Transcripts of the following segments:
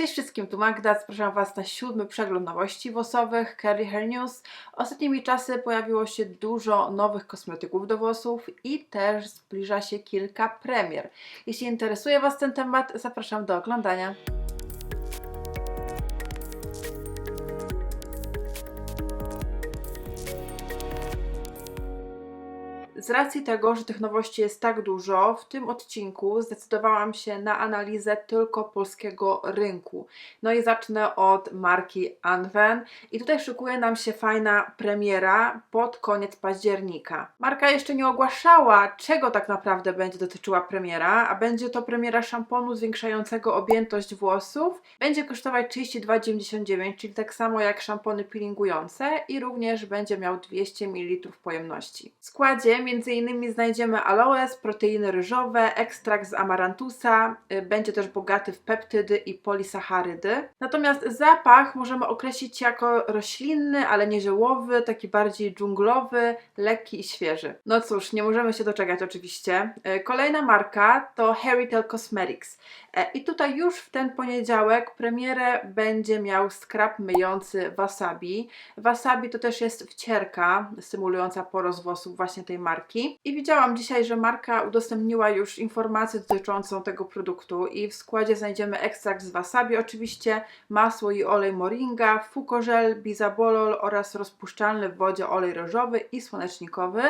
Cześć wszystkim, tu Magda, zapraszam Was na siódmy przegląd nowości włosowych Curly Hair News. Ostatnimi czasy pojawiło się dużo nowych kosmetyków do włosów i też zbliża się kilka premier. Jeśli interesuje Was ten temat, zapraszam do oglądania. Z racji tego, że tych nowości jest tak dużo, w tym odcinku zdecydowałam się na analizę tylko polskiego rynku. No i zacznę od marki Anwen. I tutaj szykuje nam się fajna premiera pod koniec października. Marka jeszcze nie ogłaszała, czego tak naprawdę będzie dotyczyła premiera, a będzie to premiera szamponu zwiększającego objętość włosów. Będzie kosztować 32,99, czyli tak samo jak szampony peelingujące i również będzie miał 200 ml pojemności. W składzie innymi znajdziemy aloes, proteiny ryżowe, ekstrakt z amarantusa, y, będzie też bogaty w peptydy i polisacharydy. Natomiast zapach możemy określić jako roślinny, ale nie ziołowy, taki bardziej dżunglowy, lekki i świeży. No cóż, nie możemy się doczekać oczywiście. Y, Kolejna marka to Heritel Cosmetics. E, I tutaj już w ten poniedziałek premierę będzie miał skrab myjący wasabi. Wasabi to też jest wcierka symulująca porost włosów właśnie tej marki. I widziałam dzisiaj, że marka udostępniła już informację dotyczącą tego produktu i w składzie znajdziemy ekstrakt z wasabi, oczywiście masło i olej moringa, fukożel, bizabolol oraz rozpuszczalny w wodzie olej ryżowy i słonecznikowy.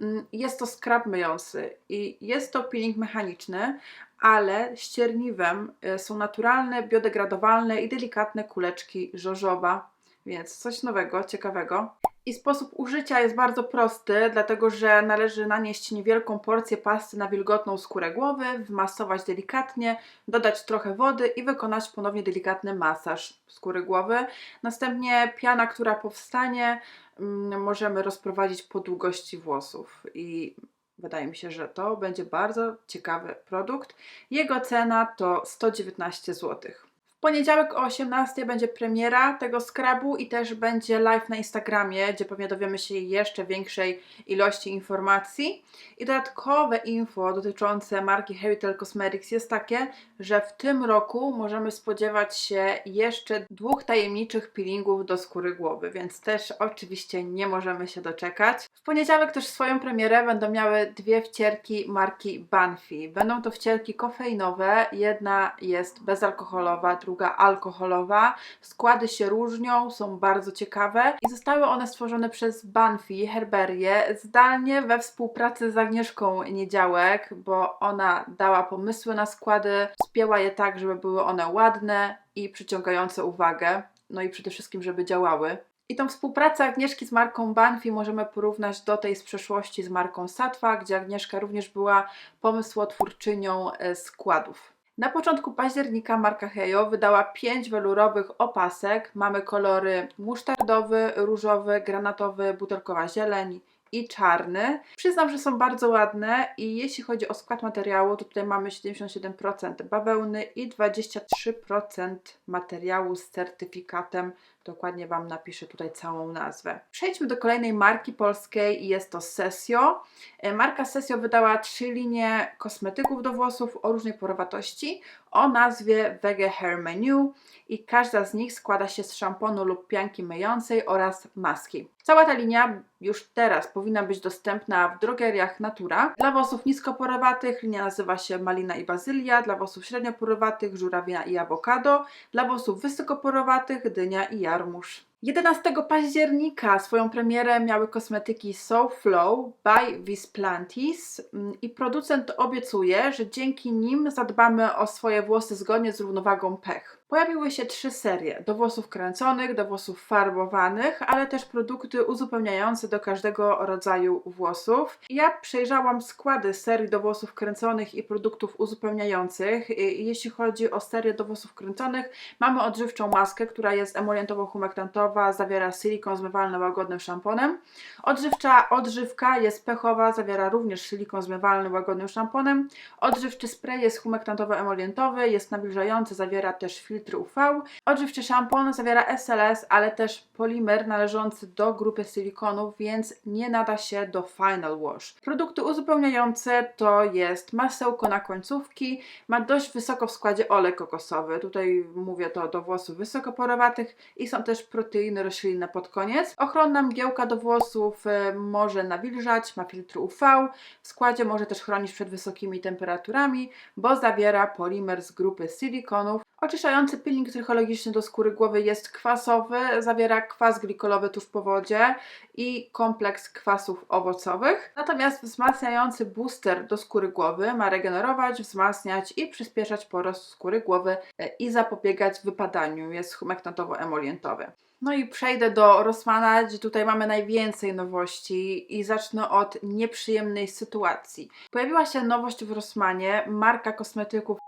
Mm, Jest to skrab myjący i jest to peeling mechaniczny, ale ścierniwem y, są naturalne, biodegradowalne i delikatne kuleczki żożowa, więc coś nowego, ciekawego. I sposób użycia jest bardzo prosty, dlatego że należy nanieść niewielką porcję pasty na wilgotną skórę głowy, wmasować delikatnie, dodać trochę wody i wykonać ponownie delikatny masaż skóry głowy. Następnie piana, która powstanie, mm, możemy rozprowadzić po długości włosów i wydaje mi się, że to będzie bardzo ciekawy produkt. Jego cena to 119 zł. Poniedziałek o 18 będzie premiera tego skrabu i też będzie live na Instagramie, gdzie pewnie dowiemy się jeszcze większej ilości informacji. I dodatkowe info dotyczące marki Heritel Cosmetics jest takie, że w tym roku możemy spodziewać się jeszcze dwóch tajemniczych peelingów do skóry głowy, więc też oczywiście nie możemy się doczekać. W poniedziałek też swoją premierę będą miały dwie wcierki marki Banfi. Będą to wcierki kofeinowe, jedna jest bezalkoholowa, druga alkoholowa. Składy się różnią, są bardzo ciekawe i zostały one stworzone przez Banfi Herberię zdalnie we współpracy z Agnieszką Niedziałek, bo ona dała pomysły na składy, spięła je tak, żeby były one ładne i przyciągające uwagę, no i przede wszystkim, żeby działały. I tą współpracę Agnieszki z marką Banfi możemy porównać do tej z przeszłości z marką Satwa, gdzie Agnieszka również była pomysłotwórczynią e, składów. Na początku października marka Hejo wydała 5 welurowych opasek. Mamy kolory musztardowy, różowy, granatowy, butelkowa zieleń i czarny. Przyznam, że są bardzo ładne i jeśli chodzi o skład materiału, to tutaj mamy 77% bawełny i 23% materiału z certyfikatem. Dokładnie Wam napiszę tutaj całą nazwę. Przejdźmy do kolejnej marki polskiej i jest to Sesio. E, Marka Sesio wydała trzy linie kosmetyków do włosów o różnej porowatości o nazwie Wege Hair Menu i każda z nich składa się z szamponu lub pianki myjącej oraz maski. Cała ta linia już teraz powinna być dostępna w drogeriach Natura. Dla włosów niskoporowatych linia nazywa się Malina i Bazylia, dla włosów średnioporowatych żurawina i awokado, dla włosów wysokoporowatych dynia i Армуш. 11 października swoją premierę miały kosmetyki So Flow by Visplantis mm, i producent obiecuje, że dzięki nim zadbamy o swoje włosy zgodnie z równowagą pH. Pojawiły się trzy serie: do włosów kręconych, do włosów farbowanych, ale też produkty uzupełniające do każdego rodzaju włosów. Ja przejrzałam składy serii do włosów kręconych i produktów uzupełniających. Jeśli chodzi o serię do włosów kręconych, mamy odżywczą maskę, która jest emolientowo-humektantowa, zawiera silikon zmywalny łagodnym szamponem. Odżywcza odżywka jest pechowa, zawiera również silikon zmywalny łagodnym szamponem. Odżywczy spray jest humektantowo-emolientowy, jest nawilżający, zawiera też filtr filtry UV. Odżywczy szampon zawiera SLS, ale też polimer należący do grupy silikonów, więc nie nada się do Final Wash. Produkty uzupełniające to jest masełko na końcówki, ma dość wysoko w składzie olej kokosowy. Tutaj mówię to do włosów wysokoporowatych i są też proteiny roślinne pod koniec. Ochronna mgiełka do włosów e, może nawilżać, ma filtr UV. W składzie może też chronić przed wysokimi temperaturami, bo zawiera polimer z grupy silikonów. Oczyszczający peeling psychologiczny do skóry głowy jest kwasowy, zawiera kwas glikolowy tuż po wodzie i kompleks kwasów owocowych. Natomiast wzmacniający booster do skóry głowy ma regenerować, wzmacniać i przyspieszać porost skóry głowy e, i zapobiegać wypadaniu. Jest humektantowo-emolientowy. No i przejdę do Rossmana, gdzie tutaj mamy najwięcej nowości i zacznę od nieprzyjemnej sytuacji. Pojawiła się nowość w Rossmanie, marka kosmetyków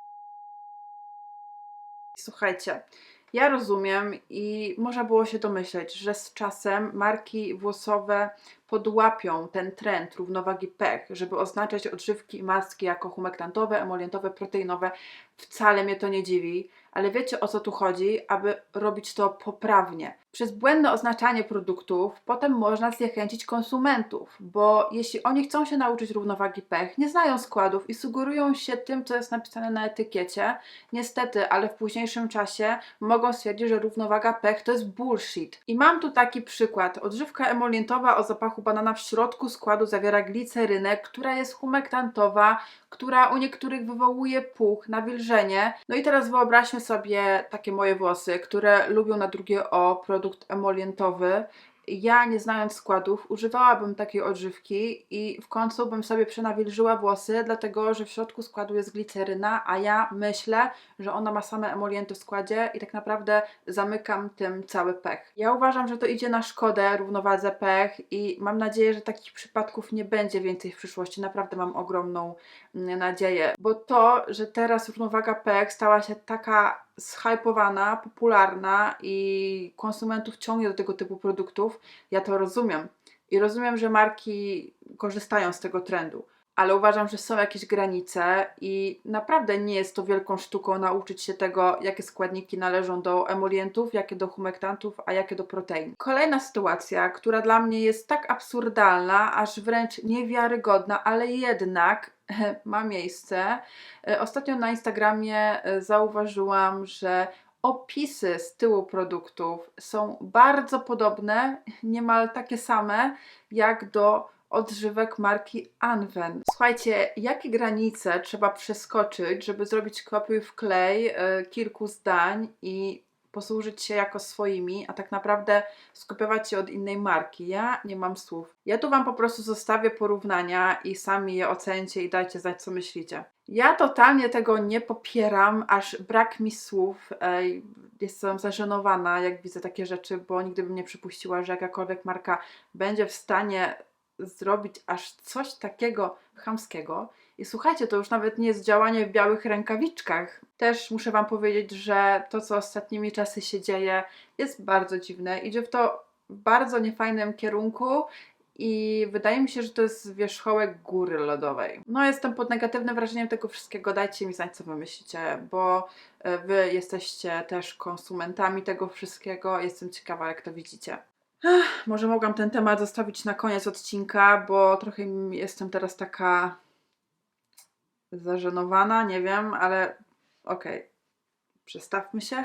Słuchajcie, ja rozumiem i można było się domyśleć, że z czasem marki włosowe podłapią ten trend równowagi pH, żeby oznaczać odżywki i maski jako humektantowe, emolientowe, proteinowe. Wcale mnie to nie dziwi, ale wiecie o co tu chodzi, aby robić to poprawnie. Przez błędne oznaczanie produktów potem można zniechęcić konsumentów, bo jeśli oni chcą się nauczyć równowagi pH, nie znają składów i sugerują się tym, co jest napisane na etykiecie, niestety, ale w późniejszym czasie mogą stwierdzić, że równowaga pH to jest bullshit. I mam tu taki przykład. Odżywka emolientowa o zapachu banana w środku składu zawiera glicerynę, która jest humektantowa, która u niektórych wywołuje puch, nawilżenie. No i teraz wyobraźmy sobie takie moje włosy, które lubią na drugie o produkt emolientowy ja nie znając składów używałabym takiej odżywki i w końcu bym sobie przenawilżyła włosy, dlatego że w środku składu jest gliceryna, a ja myślę, że ona ma same emolienty w składzie i tak naprawdę zamykam tym cały pech. Ja uważam, że to idzie na szkodę równowadze pech i mam nadzieję, że takich przypadków nie będzie więcej w przyszłości. Naprawdę mam ogromną mm, nadzieję, bo to, że teraz równowaga pech stała się taka zhypowana, popularna i konsumentów ciągnie do tego typu produktów, ja to rozumiem. I rozumiem, że marki korzystają z tego trendu, ale uważam, że są jakieś granice i naprawdę nie jest to wielką sztuką nauczyć się tego, jakie składniki należą do emolientów, jakie do humektantów, a jakie do protein. Kolejna sytuacja, która dla mnie jest tak absurdalna, aż wręcz niewiarygodna, ale jednak ma miejsce. E, ostatnio na Instagramie e, zauważyłam, że opisy z tyłu produktów są bardzo podobne, niemal takie same jak do odżywek marki Anwen. Słuchajcie, jakie granice trzeba przeskoczyć, żeby zrobić kopiuj w klej e, kilku zdań i posłużyć się jako swoimi, a tak naprawdę skopiować się od innej marki. Ja nie mam słów. Ja tu Wam po prostu zostawię porównania i sami je ocencie i dajcie znać, co myślicie. Ja totalnie tego nie popieram, aż brak mi słów. Jestem zażenowana, jak widzę takie rzeczy, bo nigdy bym nie przypuściła, że jakakolwiek marka będzie w stanie zrobić aż coś takiego chamskiego. I słuchajcie, to już nawet nie jest działanie w białych rękawiczkach. Też muszę Wam powiedzieć, że to, co ostatnimi czasy się dzieje, jest bardzo dziwne. Idzie w to w bardzo niefajnym kierunku i wydaje mi się, że to jest wierzchołek góry lodowej. No, jestem pod negatywnym wrażeniem tego wszystkiego. Dajcie mi znać, co wy myślicie, bo e, wy jesteście też konsumentami tego wszystkiego. Jestem ciekawa, jak to widzicie. Ech, może mogłam ten temat zostawić na koniec odcinka, bo trochę jestem teraz taka zażenowana, nie wiem, ale okej, okay. przestawmy się.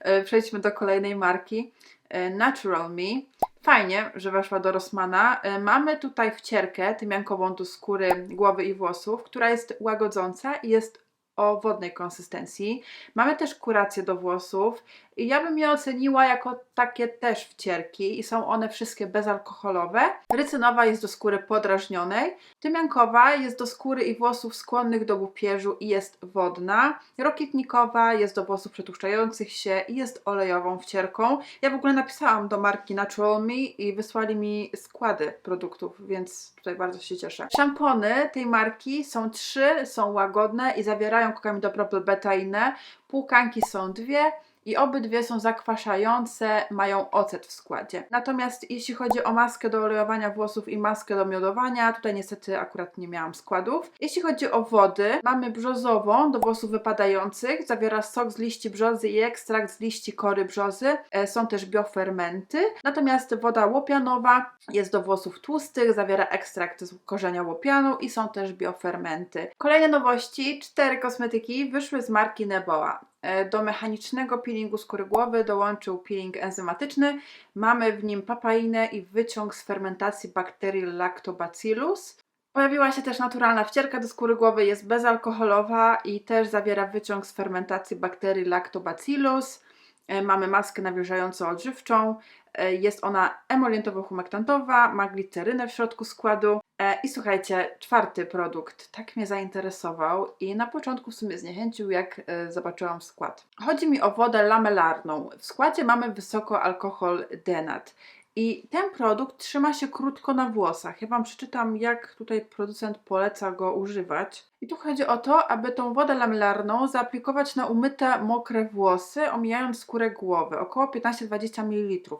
E, przejdźmy do kolejnej marki. E, Natural Me. Fajnie, że weszła do Rossmana. E, mamy tutaj wcierkę tymiankową do skóry, głowy i włosów, która jest łagodząca i jest o wodnej konsystencji. Mamy też kurację do włosów i ja bym je oceniła jako takie też wcierki i są one wszystkie bezalkoholowe. Rycynowa jest do skóry podrażnionej, tymiankowa jest do skóry i włosów skłonnych do bupieżu i jest wodna, rokietnikowa jest do włosów przetłuszczających się i jest olejową wcierką. Ja w ogóle napisałam do marki Natural Me i wysłali mi składy produktów, więc tutaj bardzo się cieszę. Szampony tej marki są trzy, są łagodne i zawierają kokamidopropyl betainę, Półkanki są dwie i obydwie są zakwaszające, mają ocet w składzie. Natomiast jeśli chodzi o maskę do olejowania włosów i maskę do miodowania, tutaj niestety akurat nie miałam składów. Jeśli chodzi o wody, mamy brzozową do włosów wypadających, zawiera sok z liści brzozy i ekstrakt z liści kory brzozy. E, Są też biofermenty. Natomiast woda łopianowa jest do włosów tłustych, zawiera ekstrakt z korzenia łopianu i są też biofermenty. Kolejne nowości, cztery kosmetyki wyszły z marki Neboa. E, Do mechanicznego peelingu skóry głowy dołączył peeling enzymatyczny. Mamy w nim papainę i wyciąg z fermentacji bakterii Lactobacillus. Pojawiła się też naturalna wcierka do skóry głowy, jest bezalkoholowa i też zawiera wyciąg z fermentacji bakterii Lactobacillus. E, Mamy maskę nawilżającą odżywczą. E, Jest ona emolientowo-humektantowa, ma glicerynę w środku składu. E, I słuchajcie, czwarty produkt tak mnie zainteresował i na początku w sumie zniechęcił, jak zobaczyłam skład. Chodzi mi o wodę lamelarną. W składzie mamy wysoko alkohol denat. I ten produkt trzyma się krótko na włosach. Ja Wam przeczytam, jak tutaj producent poleca go używać. I tu chodzi o to, aby tą wodę lamelarną zaaplikować na umyte, mokre włosy, omijając skórę głowy, około 15-20 ml.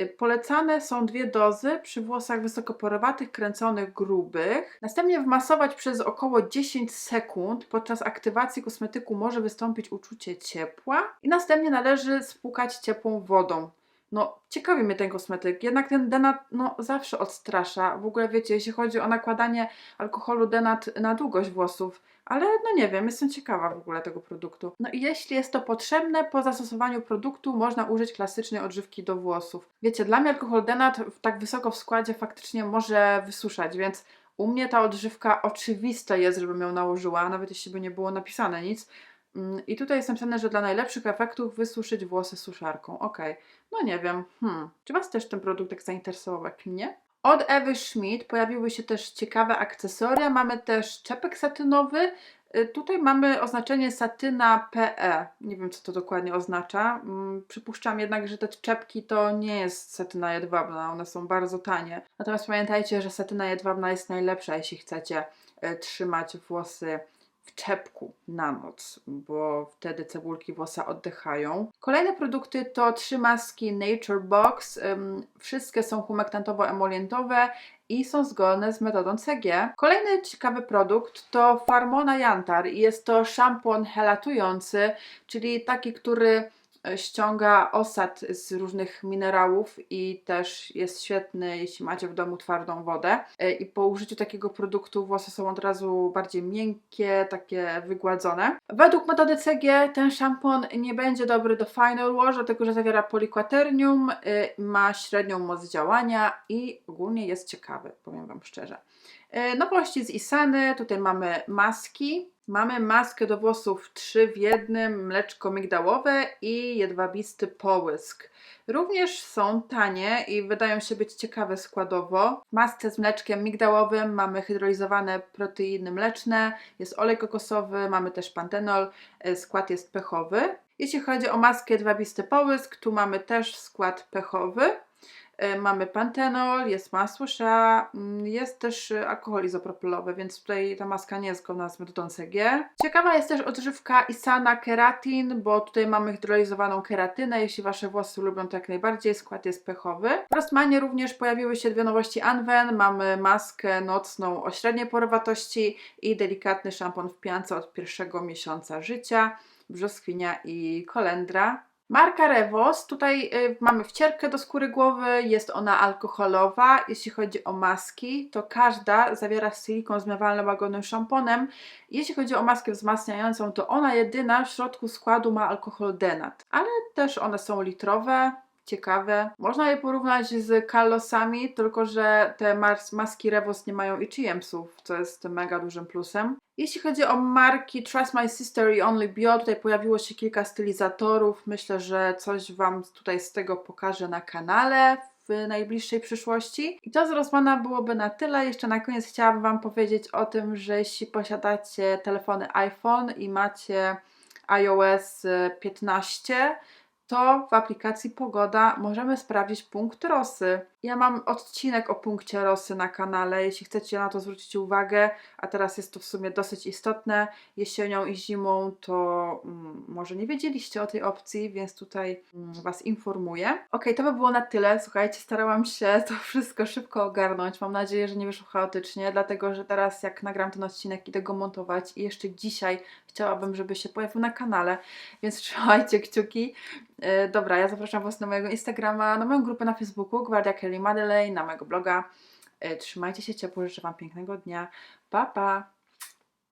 Y, Polecane są dwie dozy przy włosach wysokoporowatych, kręconych, grubych. Następnie wmasować przez około 10 sekund. Podczas aktywacji kosmetyku może wystąpić uczucie ciepła. I następnie należy spłukać ciepłą wodą. No, ciekawi mnie ten kosmetyk. Jednak ten denat no, zawsze odstrasza. W ogóle wiecie, jeśli chodzi o nakładanie alkoholu denat na długość włosów. Ale no nie wiem, jestem ciekawa w ogóle tego produktu. No i jeśli jest to potrzebne, po zastosowaniu produktu można użyć klasycznej odżywki do włosów. Wiecie, dla mnie alkohol denat tak wysoko w składzie faktycznie może wysuszać, więc u mnie ta odżywka oczywiste jest, żebym ją nałożyła, nawet jeśli by nie było napisane nic. Mm, I tutaj jest napisane, że dla najlepszych efektów wysuszyć włosy suszarką. Okej, no nie wiem. Hmm. Czy Was też ten produkt tak zainteresował jak mnie? Od Ewy Schmidt pojawiły się też ciekawe akcesoria. Mamy też czepek satynowy. Y, Tutaj mamy oznaczenie satyna PE. Nie wiem, co to dokładnie oznacza. Mm, Przypuszczam jednak, że te czepki to nie jest satyna jedwabna. One są bardzo tanie. Natomiast pamiętajcie, że satyna jedwabna jest najlepsza, jeśli chcecie y, trzymać włosy w czepku na noc, bo wtedy cebulki włosa oddychają. Kolejne produkty to trzy maski Nature Box. Wszystkie są humektantowo-emolientowe i są zgodne z metodą CG. Kolejny ciekawy produkt to Farmona Jantar i jest to szampon helatujący, czyli taki, który ściąga osad z różnych minerałów i też jest świetny, jeśli macie w domu twardą wodę. E, I po użyciu takiego produktu włosy są od razu bardziej miękkie, takie wygładzone. Według metody CG ten szampon nie będzie dobry do final wash, dlatego że zawiera polikwaternium, y, ma średnią moc działania i ogólnie jest ciekawy, powiem Wam szczerze. Nowości z Isany, tutaj mamy maski. Mamy maskę do włosów 3 w jednym, mleczko migdałowe i jedwabisty połysk. Również są tanie i wydają się być ciekawe składowo. W masce z mleczkiem migdałowym mamy hydrolizowane proteiny mleczne, jest olej kokosowy, mamy też pantenol, e, skład jest pechowy. Jeśli chodzi o maskę jedwabisty połysk, tu mamy też skład pechowy. E, Mamy pantenol, jest masło shea, mm, jest też e, alkohol izopropylowy, więc tutaj ta maska nie jest zgodna z metodą CG. Ciekawa jest też odżywka Isana Keratin, bo tutaj mamy hydrolizowaną keratynę. Jeśli Wasze włosy lubią, to jak najbardziej skład jest pechowy. W Rossmanie również pojawiły się dwie nowości Anwen. Mamy maskę nocną o średniej porowatości i delikatny szampon w piance od pierwszego miesiąca życia. Brzoskwinia i kolendra. Marka Revos, tutaj y, mamy wcierkę do skóry głowy, jest ona alkoholowa. Jeśli chodzi o maski, to każda zawiera silikon zmywalny łagodnym szamponem. Jeśli chodzi o maskę wzmacniającą, to ona jedyna w środku składu ma alkohol denat, ale też one są litrowe. Ciekawe. Można je porównać z Kallosami, tylko że te mas- maski Revos nie mają ICM-sów, co jest mega dużym plusem. Jeśli chodzi o marki Trust My Sister i Only Bio, tutaj pojawiło się kilka stylizatorów. Myślę, że coś Wam tutaj z tego pokażę na kanale w najbliższej przyszłości. I to z Rossmana byłoby na tyle. Jeszcze na koniec chciałabym Wam powiedzieć o tym, że jeśli posiadacie telefony iPhone i macie iOS 15, to w aplikacji Pogoda możemy sprawdzić punkt rosy. Ja mam odcinek o punkcie rosy na kanale, jeśli chcecie na to zwrócić uwagę, a teraz jest to w sumie dosyć istotne. Jesienią i zimą to mm, może nie wiedzieliście o tej opcji, więc tutaj mm, Was informuję. Ok, to by było na tyle. Słuchajcie, starałam się to wszystko szybko ogarnąć. Mam nadzieję, że nie wyszło chaotycznie, dlatego że teraz jak nagram ten odcinek idę go montować i jeszcze dzisiaj chciałabym, żeby się pojawił na kanale, więc trzymajcie kciuki. E, dobra, ja zapraszam Was na mojego Instagrama, na moją grupę na Facebooku, Gwardia Kelly Madeleine, na mojego bloga. E, Trzymajcie się ciepło, życzę Wam pięknego dnia. Pa, pa!